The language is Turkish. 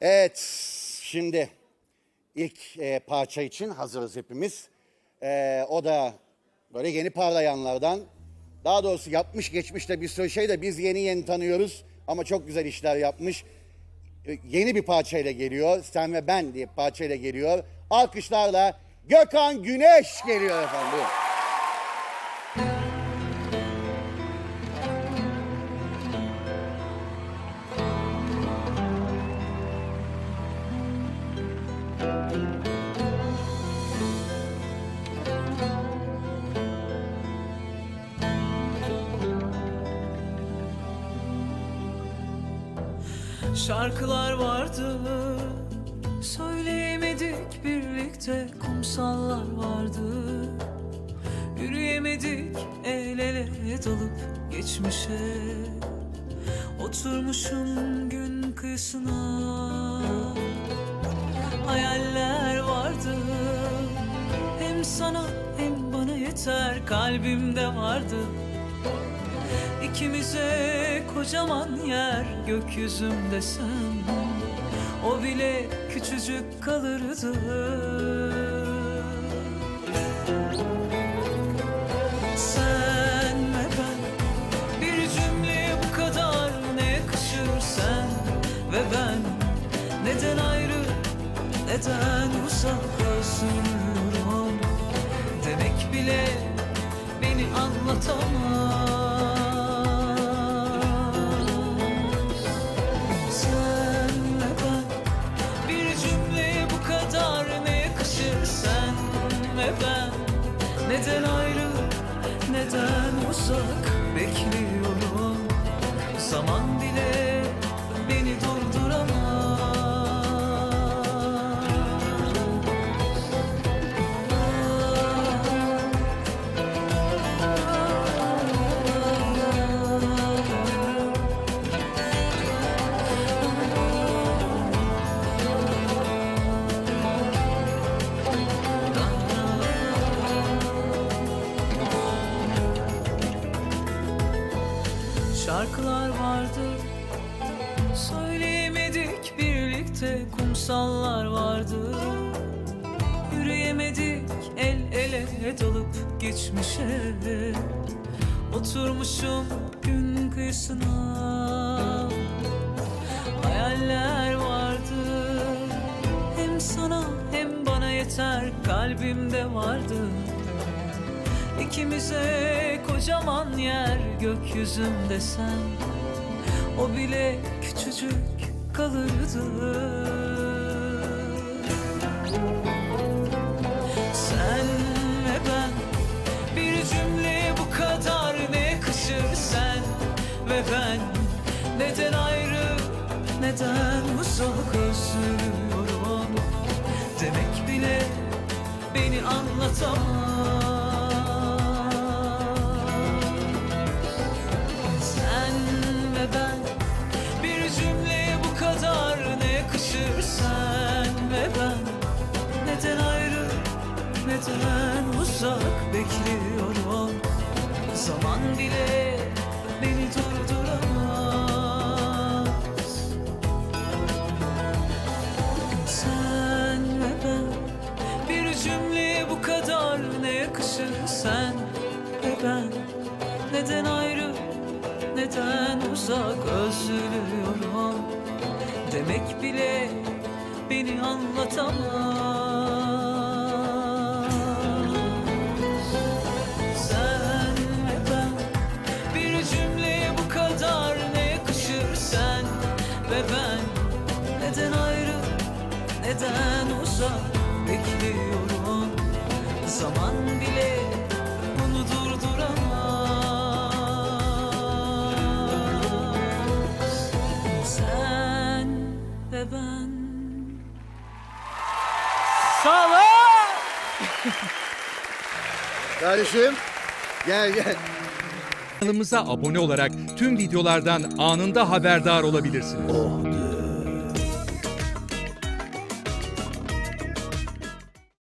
Evet, şimdi ilk e, parça için hazırız hepimiz. E, o da böyle yeni parlayanlardan. Daha doğrusu yapmış geçmişte bir sürü şey de biz yeni yeni tanıyoruz. Ama çok güzel işler yapmış. E, yeni bir parçayla geliyor. Sen ve ben diye parçayla geliyor. Alkışlarla Gökhan Güneş geliyor efendim. Buyurun. Şarkılar vardı. Söyleyemedik birlikte Kumsallar vardı. Yürüyemedik el ele dalıp geçmişe. Oturmuşum gün kıyısına. Hayaller vardı. Hem sana hem bana yeter Kalbimde vardı İkimize kocaman yer gökyüzümde sen. O bile küçücük kalırdı. Sen ve ben bir cümleye bu kadar ne yakışır sen? Ve ben Neden ayrı neden uzak özlüyorum Demek bile beni anlatamaz Neden ayrı neden uzak bekliyorum? Zaman bile beni durduramaz Şarkılar vardı Söyleyemedik birlikte kumsallar vardı Yürüyemedik el ele dalıp geçmişe. Oturmuşum gün kıyısına. Hayaller vardı Hem sana hem bana yeter kalbimde vardı İkimize kocaman yer gökyüzünde sen. O bile küçücük kalırdı. Sen ve ben bir cümleye bu kadar ne yakışır sen ve ben. Neden ayrı neden uzak özlüyorum? Demek bile beni anlatamaz sen ve ben. Neden ayrı neden uzak bekliyorum? Zaman bile beni durduramaz. Sen ve ben bir cümleye bu kadar ne yakışır sen ve ben? Neden ayrı neden uzak özlüyorum? Demek bile beni anlatamaz. Sen ve ben bir cümleye bu kadar ne yakışır sen ve ben? Neden ayrı neden uzak bekliyorum? Zaman bile Sağ Kardeşim gel gel. Kanalımıza abone olarak tüm videolardan anında haberdar olabilirsiniz.